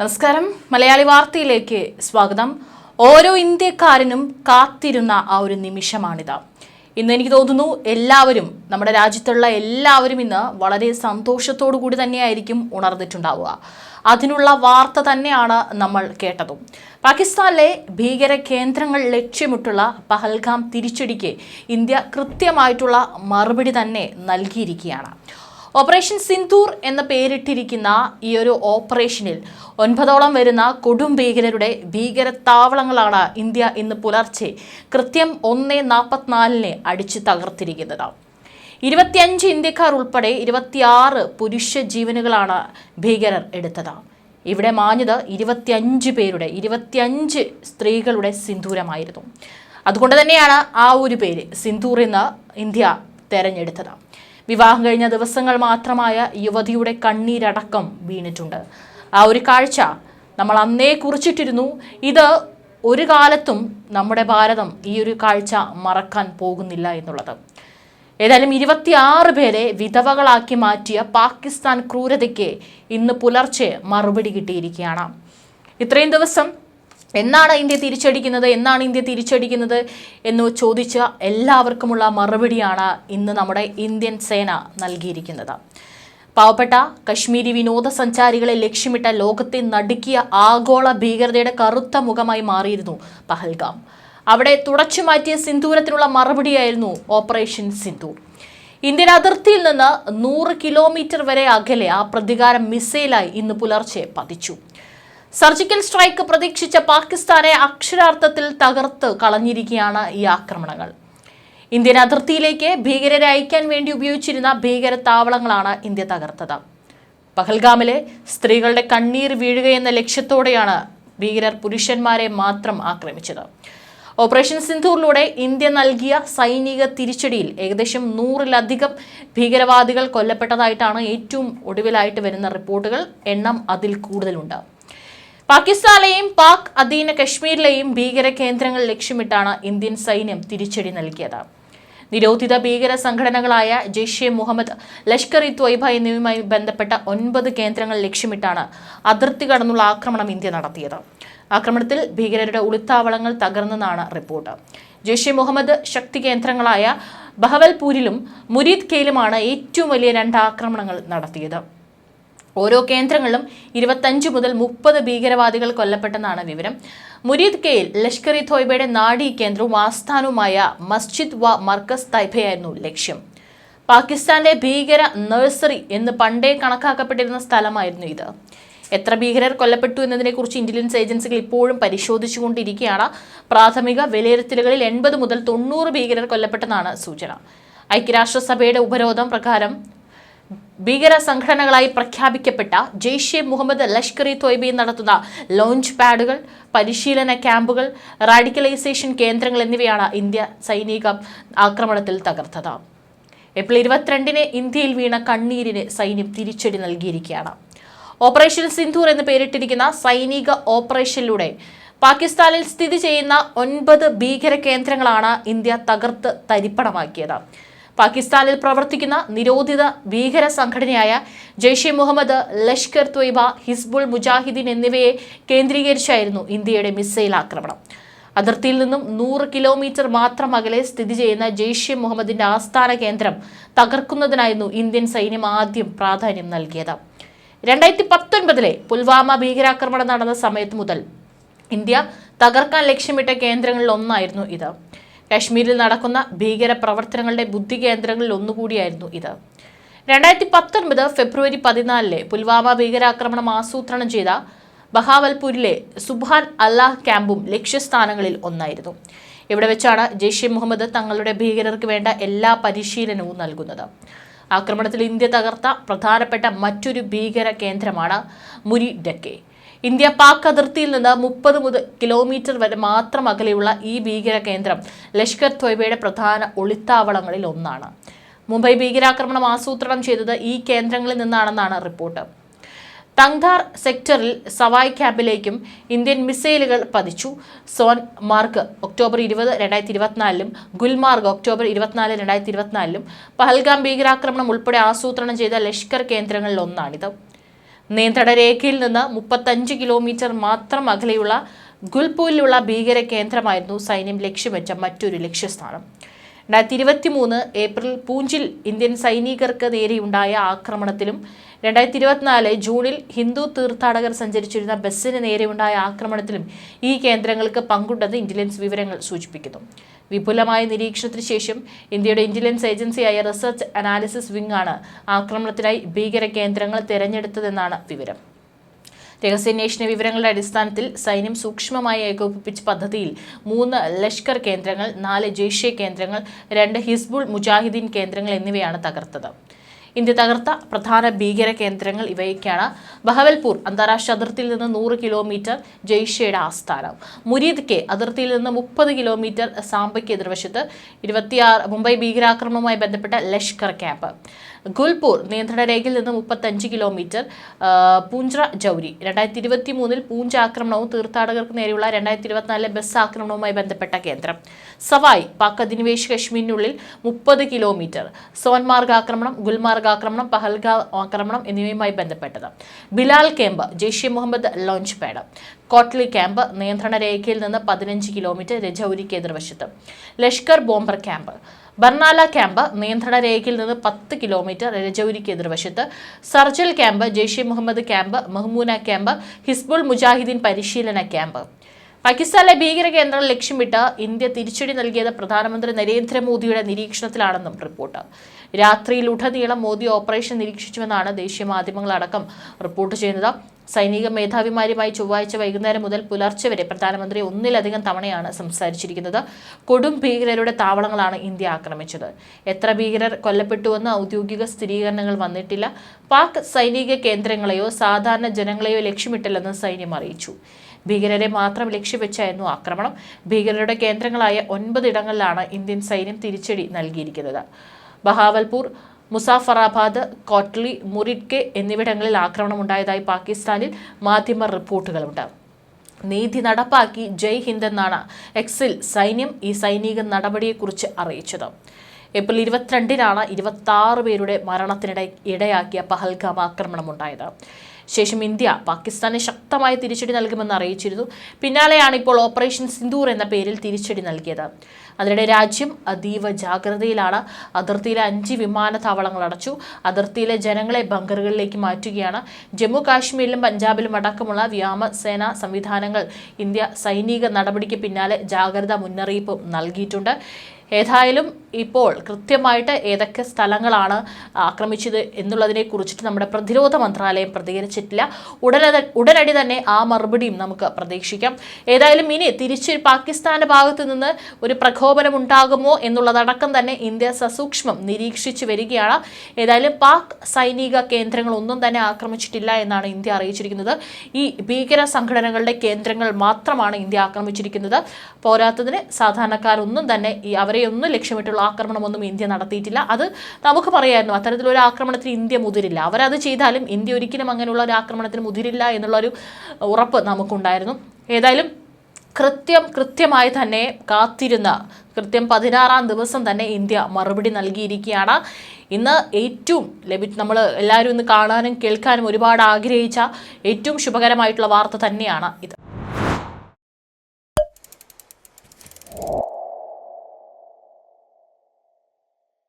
നമസ്കാരം. മലയാളി വാർത്തയിലേക്ക് സ്വാഗതം. ഓരോ ഇന്ത്യക്കാരനും കാത്തിരുന്ന ആ ഒരു നിമിഷമാണിത്. ഇന്ന് എനിക്ക് തോന്നുന്നു എല്ലാവരും നമ്മുടെ രാജ്യത്തുള്ള എല്ലാവരും ഇന്ന് വളരെ സന്തോഷത്തോടു കൂടി തന്നെയായിരിക്കും ഉണർന്നിട്ടുണ്ടാവുക. അതിനുള്ള വാർത്ത തന്നെയാണ് നമ്മൾ കേട്ടതും. പാകിസ്ഥാനിലെ ഭീകര കേന്ദ്രങ്ങൾ ലക്ഷ്യമിട്ടുള്ള പഹൽഗാം തിരിച്ചടിക്ക് ഇന്ത്യ കൃത്യമായിട്ടുള്ള മറുപടി തന്നെ നൽകിയിരിക്കുകയാണ്. ഓപ്പറേഷൻ സിന്ധൂർ എന്ന പേരിട്ടിരിക്കുന്ന ഈ ഒരു ഓപ്പറേഷനിൽ ഒൻപതോളം വരുന്ന കൊടും ഭീകരരുടെ ഭീകര താവളങ്ങളാണ് ഇന്ത്യ ഇന്ന് പുലർച്ചെ കൃത്യം ഒന്ന് നാൽപ്പത്തിനാലിന് അടിച്ചു തകർത്തിരിക്കുന്നത്. ഇരുപത്തിയഞ്ച് ഇന്ത്യക്കാർ ഉൾപ്പെടെ ഇരുപത്തിയാറ് പുരുഷ ജീവനുകളാണ് ഭീകരർ എടുത്തത്. ഇവിടെ മാഞ്ഞത് ഇരുപത്തിയഞ്ച് പേരുടെ ഇരുപത്തിയഞ്ച് സ്ത്രീകളുടെ സിന്ദൂരമായിരുന്നു. അതുകൊണ്ട് തന്നെയാണ് ആ ഒരു പേര് സിന്ദൂർ എന്ന് ഇന്ത്യ തെരഞ്ഞെടുത്തത്. വിവാഹം കഴിഞ്ഞ ദിവസങ്ങൾ മാത്രമായ യുവതിയുടെ കണ്ണീരടക്കം വീണിട്ടുണ്ട്. ആ ഒരു കാഴ്ച നമ്മൾ അന്നേ കുറിച്ചിട്ടിരുന്നു. ഇത് ഒരു കാലത്തും നമ്മുടെ ഭാരതം ഈ ഒരു കാഴ്ച മറക്കാൻ പോകുന്നില്ല എന്നുള്ളത്. ഏതായാലും ഇരുപത്തിയാറ് പേരെ വിധവകളാക്കി മാറ്റിയ പാകിസ്ഥാൻ ക്രൂരതയ്ക്ക് ഇന്ന് പുലർച്ചെ മറുപടി കിട്ടിയിരിക്കുകയാണ്. ഇത്രയും ദിവസം എന്നാണ് ഇന്ത്യ തിരിച്ചടിക്കുന്നത്? എന്നാണ് ഇന്ത്യ തിരിച്ചടിക്കുന്നത്? എന്ന് ചോദിച്ച എല്ലാവർക്കുമുള്ള മറുപടിയാണ് ഇന്ന് നമ്മുടെ ഇന്ത്യൻ സേന നൽകിയിരിക്കുന്നത്. പാവപ്പെട്ട കശ്മീരി വിനോദസഞ്ചാരികളെ ലക്ഷ്യമിട്ട ലോകത്തെ നടുക്കിയ ആഗോള ഭീകരതയുടെ കറുത്ത മുഖമായി മാറിയിരുന്നു പഹൽഗാം. അവിടെ തുടച്ചു മാറ്റിയ സിന്ദൂരത്തിനുള്ള മറുപടിയായിരുന്നു ഓപ്പറേഷൻ സിന്ദൂർ ഇന്ത്യൻ അതിർത്തിയിൽ നിന്ന് നൂറ് കിലോമീറ്റർ വരെ അകലെ ആ പ്രതികാരം മിസൈലായി ഇന്ന് പുലർച്ചെ പതിച്ചു. സർജിക്കൽ സ്ട്രൈക്ക് പ്രതീക്ഷിച്ച പാകിസ്ഥാനെ അക്ഷരാർത്ഥത്തിൽ തകർത്ത് കളഞ്ഞിരിക്കുകയാണ് ഈ ആക്രമണങ്ങൾ. ഇന്ത്യൻ അതിർത്തിയിലേക്ക് ഭീകരരെ അയക്കാൻ വേണ്ടി ഉപയോഗിച്ചിരുന്ന ഭീകര താവളങ്ങളാണ് ഇന്ത്യ തകർത്തത്. പഹൽഗാമിലെ സ്ത്രീകളുടെ കണ്ണീർ വീഴുകയെന്ന ലക്ഷ്യത്തോടെയാണ് ഭീകരർ പുരുഷന്മാരെ മാത്രം ആക്രമിച്ചത്. ഓപ്പറേഷൻ സിന്ധൂറിലൂടെ ഇന്ത്യ നൽകിയ സൈനിക തിരിച്ചടിയിൽ ഏകദേശം നൂറിലധികം ഭീകരവാദികൾ കൊല്ലപ്പെട്ടതായിട്ടാണ് ഏറ്റവും ഒടുവിലായിട്ട് വരുന്ന റിപ്പോർട്ടുകൾ. എണ്ണം അതിൽ കൂടുതലുണ്ട്. പാകിസ്ഥാനിലെയും പാക് അധീന കശ്മീരിലെയും ഭീകര കേന്ദ്രങ്ങൾ ലക്ഷ്യമിട്ടാണ് ഇന്ത്യൻ സൈന്യം തിരിച്ചടി നൽകിയത്. നിരോധിത ഭീകര സംഘടനകളായ ജെയ്ഷെ മുഹമ്മദ് ലഷ്കർ ഇ ത്വയ്ബ എന്നിവയുമായി ബന്ധപ്പെട്ട ഒൻപത് കേന്ദ്രങ്ങൾ ലക്ഷ്യമിട്ടാണ് അതിർത്തി കടന്നുള്ള ആക്രമണം ഇന്ത്യ നടത്തിയത്. ആക്രമണത്തിൽ ഭീകരരുടെ ഒളിത്താവളങ്ങൾ തകർന്നെന്നാണ് റിപ്പോർട്ട്. ജെയ്ഷെ മുഹമ്മദ് ശക്തി കേന്ദ്രങ്ങളായ ബഹവൽപൂരിലും മുരീദ് കെയിലുമാണ് ഏറ്റവും വലിയ രണ്ട് ആക്രമണങ്ങൾ നടത്തിയത്. ഓരോ കേന്ദ്രങ്ങളിലും ഇരുപത്തഞ്ച് മുതൽ മുപ്പത് ഭീകരവാദികൾ കൊല്ലപ്പെട്ടെന്നാണ് വിവരം. മുരീദ് കെയിൽ ലഷ്കർ ഇ തോയ്ബയുടെ നാഡി കേന്ദ്രവും ആസ്ഥാനവുമായ മസ്ജിദ് വ മർക്കസ് തൈബയായിരുന്നു ലക്ഷ്യം. പാകിസ്ഥാന്റെ ഭീകര നഴ്സറി എന്ന് പണ്ടേ കണക്കാക്കപ്പെട്ടിരുന്ന സ്ഥലമായിരുന്നു ഇത്. എത്ര ഭീകരർ കൊല്ലപ്പെട്ടു എന്നതിനെക്കുറിച്ച് ഇന്റലിജൻസ് ഏജൻസികൾ ഇപ്പോഴും പരിശോധിച്ചുകൊണ്ടിരിക്കുകയാണ്. പ്രാഥമിക വിലയിരുത്തലുകളിൽ എൺപത് മുതൽ തൊണ്ണൂറ് ഭീകരർ കൊല്ലപ്പെട്ടെന്നാണ് സൂചന. ഐക്യരാഷ്ട്രസഭയുടെ ഉപരോധം പ്രകാരം ഭീകര സംഘടനകളായി പ്രഖ്യാപിക്കപ്പെട്ട ജെയ്ഷെ മുഹമ്മദ് ലഷ്കർ ഇ തൊയ്ബി നടത്തുന്ന ലോഞ്ച് പാഡുകൾ പരിശീലന ക്യാമ്പുകൾ റാഡിക്കലൈസേഷൻ കേന്ദ്രങ്ങൾ എന്നിവയാണ് ഇന്ത്യ സൈനിക ആക്രമണത്തിൽ തകർത്തത്. ഏപ്രിൽ ഇരുപത്തിരണ്ടിന് ഇന്ത്യയിൽ വീണ കണ്ണീരിന് സൈന്യം തിരിച്ചടി നൽകിയിരിക്കുകയാണ്. ഓപ്പറേഷൻ സിന്ധൂർ എന്ന് പേരിട്ടിരിക്കുന്ന സൈനിക ഓപ്പറേഷനിലൂടെ പാകിസ്ഥാനിൽ സ്ഥിതി ചെയ്യുന്ന ഒൻപത് ഭീകര കേന്ദ്രങ്ങളാണ് ഇന്ത്യ തകർത്ത് തരിപ്പണമാക്കിയത്. പാകിസ്ഥാനിൽ പ്രവർത്തിക്കുന്ന നിരോധിത ഭീകര സംഘടനയായ ജെയ്ഷെ മുഹമ്മദ് ലഷ്കർ ത്വയ്ബ ഹിസ്ബുൾ മുജാഹിദീൻ എന്നിവയെ കേന്ദ്രീകരിച്ചായിരുന്നു ഇന്ത്യയുടെ മിസൈൽ ആക്രമണം. അതിർത്തിയിൽ നിന്നും നൂറ് കിലോമീറ്റർ മാത്രം അകലെ സ്ഥിതി ചെയ്യുന്ന ജെയ്ഷെ മുഹമ്മദിന്റെ ആസ്ഥാന കേന്ദ്രം തകർക്കുന്നതിനായിരുന്നു ഇന്ത്യൻ സൈന്യം ആദ്യം പ്രാധാന്യം നൽകിയത്. രണ്ടായിരത്തി പത്തൊൻപതിലെ പുൽവാമ ഭീകരാക്രമണം നടന്ന സമയത്ത് മുതൽ ഇന്ത്യ തകർക്കാൻ ലക്ഷ്യമിട്ട കേന്ദ്രങ്ങളിൽ ഒന്നായിരുന്നു ഇത്. കാശ്മീരിൽ നടക്കുന്ന ഭീകര പ്രവർത്തനങ്ങളുടെ ബുദ്ധി കേന്ദ്രങ്ങളിൽ ഒന്നുകൂടിയായിരുന്നു ഇത്. രണ്ടായിരത്തി പത്തൊൻപത് ഫെബ്രുവരി പതിനാലിലെ പുൽവാമ ഭീകരാക്രമണം ആസൂത്രണം ചെയ്ത ബഹാവൽപൂരിലെ സുബാൻ അല്ലാഹ് ക്യാമ്പും ലക്ഷ്യസ്ഥാനങ്ങളിൽ ഒന്നായിരുന്നു. ഇവിടെ വെച്ചാണ് ജെയ്ഷെ മുഹമ്മദ് തങ്ങളുടെ ഭീകരർക്ക് വേണ്ട എല്ലാ പരിശീലനവും നൽകുന്നത്. ആക്രമണത്തിൽ ഇന്ത്യ തകർത്ത പ്രധാനപ്പെട്ട മറ്റൊരു ഭീകര കേന്ദ്രമാണ് മുരി ഡക്കെ ഇന്ത്യ പാക് അതിർത്തിയിൽ നിന്ന് മുപ്പത് മുതൽ കിലോമീറ്റർ വരെ മാത്രം അകലെയുള്ള ഈ ഭീകര കേന്ദ്രം ലഷ്കർ ത്വയ്ബയുടെ പ്രധാന ഒളിത്താവളങ്ങളിൽ ഒന്നാണ്. മുംബൈ ഭീകരാക്രമണം ആസൂത്രണം ചെയ്തത് ഈ കേന്ദ്രങ്ങളിൽ നിന്നാണെന്നാണ് റിപ്പോർട്ട്. തങ്ധാർ സെക്ടറിൽ സവായ് ക്യാമ്പിലേക്കും ഇന്ത്യൻ മിസൈലുകൾ പതിച്ചു. സോൻ മാർഗ് ഒക്ടോബർ ഇരുപത് രണ്ടായിരത്തി ഇരുപത്തിനാലിലും ഗുൽമാർഗ് ഒക്ടോബർ ഇരുപത്തിനാല് രണ്ടായിരത്തി ഇരുപത്തിനാലിലും പഹൽഗാം ഭീകരാക്രമണം ഉൾപ്പെടെ ആസൂത്രണം ചെയ്ത ലഷ്കർ കേന്ദ്രങ്ങളിൽ ഒന്നാണിത് നിയന്ത്രണ രേഖയിൽ നിന്ന് മുപ്പത്തഞ്ച് കിലോമീറ്റർ മാത്രം അകലെയുള്ള ഗുൽപൂരിലുള്ള ഭീകര കേന്ദ്രമായിരുന്നു സൈന്യം ലക്ഷ്യമെച്ച മറ്റൊരു ലക്ഷ്യസ്ഥാനം. രണ്ടായിരത്തി ഇരുപത്തി മൂന്ന് ഏപ്രിൽ പൂഞ്ചിൽ ഇന്ത്യൻ സൈനികർക്ക് നേരെയുണ്ടായ ആക്രമണത്തിലും രണ്ടായിരത്തി ഇരുപത്തിനാല് ജൂണിൽ ഹിന്ദു തീർത്ഥാടകർ സഞ്ചരിച്ചിരുന്ന ബസ്സിന് നേരെയുണ്ടായ ആക്രമണത്തിലും ഈ കേന്ദ്രങ്ങൾക്ക് പങ്കുണ്ടെന്ന് ഇന്റലിജൻസ് വിവരങ്ങൾ സൂചിപ്പിക്കുന്നു. വിപുലമായ നിരീക്ഷണത്തിന് ശേഷം ഇന്ത്യയുടെ ഇന്റലിജൻസ് ഏജൻസിയായ റിസർച്ച് അനാലിസിസ് വിംഗ് ആണ് ആക്രമണത്തിനായി ഭീകര കേന്ദ്രങ്ങൾ തിരഞ്ഞെടുത്തതെന്നാണ് വിവരം. രഹസ്യാന്വേഷണ വിവരങ്ങളുടെ അടിസ്ഥാനത്തിൽ സൈന്യം സൂക്ഷ്മമായി ഏകോപിപ്പിച്ച പദ്ധതിയിൽ മൂന്ന് ലഷ്കർ കേന്ദ്രങ്ങൾ നാല് ജെയ്ഷെ കേന്ദ്രങ്ങൾ രണ്ട് ഹിസ്ബുൾ മുജാഹിദീൻ കേന്ദ്രങ്ങൾ എന്നിവയാണ് തകർത്തത്. ഇന്ത്യ തകർത്ത പ്രധാന ഭീകര കേന്ദ്രങ്ങൾ ഇവയൊക്കെയാണ്. ബഹവൽപൂർ അന്താരാഷ്ട്ര അതിർത്തിയിൽ നിന്ന് നൂറ് കിലോമീറ്റർ ജെയ്ഷയുടെ ആസ്ഥാനം. മുരീദ് കെ അതിർത്തിയിൽ നിന്ന് മുപ്പത് കിലോമീറ്റർ സാമ്പയ്ക്ക് എതിർവശത്ത് ഇരുപത്തിയാറ് മുംബൈ ഭീകരാക്രമണവുമായി ബന്ധപ്പെട്ട ലഷ്കർ ക്യാമ്പ്. ഗുൽപൂർ നിയന്ത്രണ രേഖയിൽ നിന്ന് മുപ്പത്തഞ്ച് കിലോമീറ്റർ പൂഞ്ച്ര പൂഞ്ച ജൗരി. രണ്ടായിരത്തി ഇരുപത്തി മൂന്നിൽ പൂഞ്ച് ആക്രമണവും തീർത്ഥാടകർക്ക് നേരെയുള്ള രണ്ടായിരത്തി ഇരുപത്തിനാലിലെ ബസ് ആക്രമണവുമായി ബന്ധപ്പെട്ട കേന്ദ്രം. സവായ് പാക് അധിനിവേശ കശ്മീരിനുള്ളിൽ മുപ്പത് കിലോമീറ്റർ. സോൻമാർഗ് ആക്രമണം ഗുൽമാർഗ് ആക്രമണം പഹൽഗാവ് ആക്രമണം എന്നിവയുമായി ബന്ധപ്പെട്ടത്. Bilal camp Jaishe Mohammed launch pad. Kotli camp നിയന്ത്രണ രേഖയിൽ നിന്ന് പതിനഞ്ച് കിലോമീറ്റർ രജൌരിക്ക് കേന്ദ്രവശത്ത്. Lashkar bomber camp. Barnala camp നിയന്ത്രണ രേഖയിൽ നിന്ന് പത്ത് കിലോമീറ്റർ രജൌരിക്ക് എതിർവശത്ത് Sarjal camp Jaishe Mohammed camp Mehmoona camp Hizbul Mujahideen പരിശീലന ക്യാമ്പ്. പാകിസ്ഥാനിലെ ഭീകര കേന്ദ്രം ലക്ഷ്യമിട്ട് ഇന്ത്യ തിരിച്ചടി നൽകിയത് പ്രധാനമന്ത്രി നരേന്ദ്രമോദിയുടെ നിരീക്ഷണത്തിലാണെന്നും റിപ്പോർട്ട്. രാത്രിയിലുടനീളം മോദി ഓപ്പറേഷൻ നിരീക്ഷിച്ചുവെന്നാണ് ദേശീയ മാധ്യമങ്ങളടക്കം റിപ്പോർട്ട് ചെയ്യുന്നത്. സൈനിക മേധാവിമാരുമായി ചൊവ്വാഴ്ച വൈകുന്നേരം മുതൽ പുലർച്ചെ വരെ പ്രധാനമന്ത്രി ഒന്നിലധികം തവണയാണ് സംസാരിച്ചിരിക്കുന്നത്. കൊടും ഭീകരരുടെ താവളങ്ങളാണ് ഇന്ത്യ ആക്രമിച്ചത്. എത്ര ഭീകരർ കൊല്ലപ്പെട്ടുവെന്ന് ഔദ്യോഗിക സ്ഥിരീകരണങ്ങൾ വന്നിട്ടില്ല. പാക് സൈനിക കേന്ദ്രങ്ങളെയോ സാധാരണ ജനങ്ങളെയോ ലക്ഷ്യമിട്ടില്ലെന്ന് സൈന്യം അറിയിച്ചു. ഭീകരരെ മാത്രം ലക്ഷ്യവെച്ചായിരുന്നു ആക്രമണം. ഭീകരരുടെ കേന്ദ്രങ്ങളായ ഒൻപതിടങ്ങളിലാണ് ഇന്ത്യൻ സൈന്യം തിരിച്ചടി നൽകിയിരിക്കുന്നത്. ബഹാവൽപൂർ മുസാഫറാബാദ് കോട്ട്ലി മുറിഡ്കെ എന്നിവിടങ്ങളിൽ ആക്രമണം ഉണ്ടായതായി പാകിസ്ഥാനിൽ മാധ്യമ റിപ്പോർട്ടുകളുണ്ട്. നീതി നടപ്പാക്കി ജയ് ഹിന്ദ് എന്നാണ് എക്സിൽ സൈന്യം ഈ സൈനിക നടപടിയെക്കുറിച്ച് അറിയിച്ചത്. ഏപ്രിൽ ഇരുപത്തിരണ്ടിനാണ് ഇരുപത്തി ആറ് പേരുടെ മരണത്തിനിടെ ഇടയാക്കിയ പഹൽഗാം ആക്രമണമുണ്ടായത്. ശേഷം ഇന്ത്യ പാകിസ്ഥാനെ ശക്തമായ തിരിച്ചടി നൽകുമെന്ന് അറിയിച്ചിരുന്നു. പിന്നാലെയാണ് ഇപ്പോൾ ഓപ്പറേഷൻ സിന്ദൂർ എന്ന പേരിൽ തിരിച്ചടി നൽകിയത്. അതിനിടെ രാജ്യം അതീവ ജാഗ്രതയിലാണ്. അതിർത്തിയിലെ അഞ്ച് വിമാനത്താവളങ്ങൾ അടച്ചു. അതിർത്തിയിലെ ജനങ്ങളെ ബങ്കറുകളിലേക്ക് മാറ്റുകയാണ്. ജമ്മു കാശ്മീരിലും പഞ്ചാബിലും അടക്കമുള്ള വ്യോമസേന സംവിധാനങ്ങൾ ഇന്ത്യ സൈനിക നടപടിക്ക് പിന്നാലെ ജാഗ്രതാ മുന്നറിയിപ്പും നൽകിയിട്ടുണ്ട്. ഏതായാലും ഇപ്പോൾ കൃത്യമായിട്ട് ഏതൊക്കെ സ്ഥലങ്ങളാണ് ആക്രമിച്ചത് എന്നുള്ളതിനെ കുറിച്ചിട്ട് നമ്മുടെ പ്രതിരോധ മന്ത്രാലയം പ്രതികരിച്ചിട്ടില്ല. ഉടനടി ഉടനടി തന്നെ ആ മറുപടിയും നമുക്ക് പ്രതീക്ഷിക്കാം. ഏതായാലും ഇനി തിരിച്ച് പാകിസ്ഥാന്റെ ഭാഗത്തു നിന്ന് ഒരു പ്രകോപനം ഉണ്ടാകുമോ എന്നുള്ളതടക്കം തന്നെ ഇന്ത്യ സസൂക്ഷ്മം നിരീക്ഷിച്ചു വരികയാണ്. ഏതായാലും പാക് സൈനിക കേന്ദ്രങ്ങൾ ഒന്നും തന്നെ ആക്രമിച്ചിട്ടില്ല എന്നാണ് ഇന്ത്യ അറിയിച്ചിരിക്കുന്നത്. ഈ ഭീകര സംഘടനകളുടെ കേന്ദ്രങ്ങൾ മാത്രമാണ് ഇന്ത്യ ആക്രമിച്ചിരിക്കുന്നത്. പോരാത്തതിന് സാധാരണക്കാരൊന്നും തന്നെ ഈ അവരെ ഒന്നും ലക്ഷ്യമിട്ടുള്ള ആക്രമണമൊന്നും ഇന്ത്യ നടത്തിയിട്ടില്ല. അത് നമുക്ക് പറയായിരുന്നു അത്തരത്തിലൊരു ആക്രമണത്തിന് ഇന്ത്യ മുതിരില്ല. അവരത് ചെയ്താലും ഇന്ത്യ ഒരിക്കലും അങ്ങനെയുള്ള ഒരു ആക്രമണത്തിന് മുതിരില്ല എന്നുള്ളൊരു ഉറപ്പ് നമുക്കുണ്ടായിരുന്നു. ഏതായാലും കൃത്യം കൃത്യമായി തന്നെ കാത്തിരുന്ന കൃത്യം പതിനാറാം ദിവസം തന്നെ ഇന്ത്യ മറുപടി നൽകിയിരിക്കുകയാണ്. ഇന്ന് ഏറ്റവും ലഭി നമ്മൾ എല്ലാവരും ഇന്ന് കാണാനും കേൾക്കാനും ഒരുപാട് ആഗ്രഹിച്ച ഏറ്റവും ശുഭകരമായിട്ടുള്ള വാർത്ത തന്നെയാണ് ഇത്.